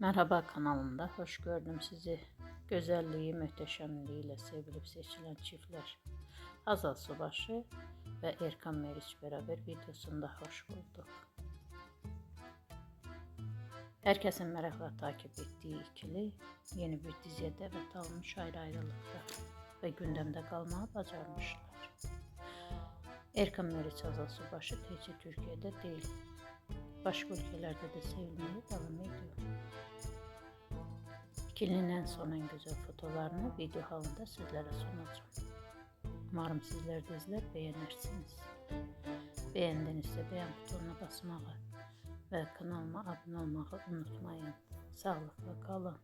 Merhaba kanalımda hoş gördüm sizi. Güzelliği, mühteşemliğiyle sevilip seçilen çiftler Hazal Subaşı ve Erkan Meriç beraber videosunda hoş bulduk. Herkesin merakla takip ettiği ikili yeni bir diziye davet almış ayrı ayrılıkta ve gündemde kalmaya başarmışlar. Erkan Meriç Hazal Subaşı tecih Türkiye'de değil, başka ülkelerde de sevilmeye devam ediyor. İkilinin en son en güzel fotolarını video halinde sizlere sunacağım. Umarım sizler de izler beğenirsiniz. Beğendinizse beğen butonuna basmayı ve kanalıma abone olmayı unutmayın. Sağlıkla kalın.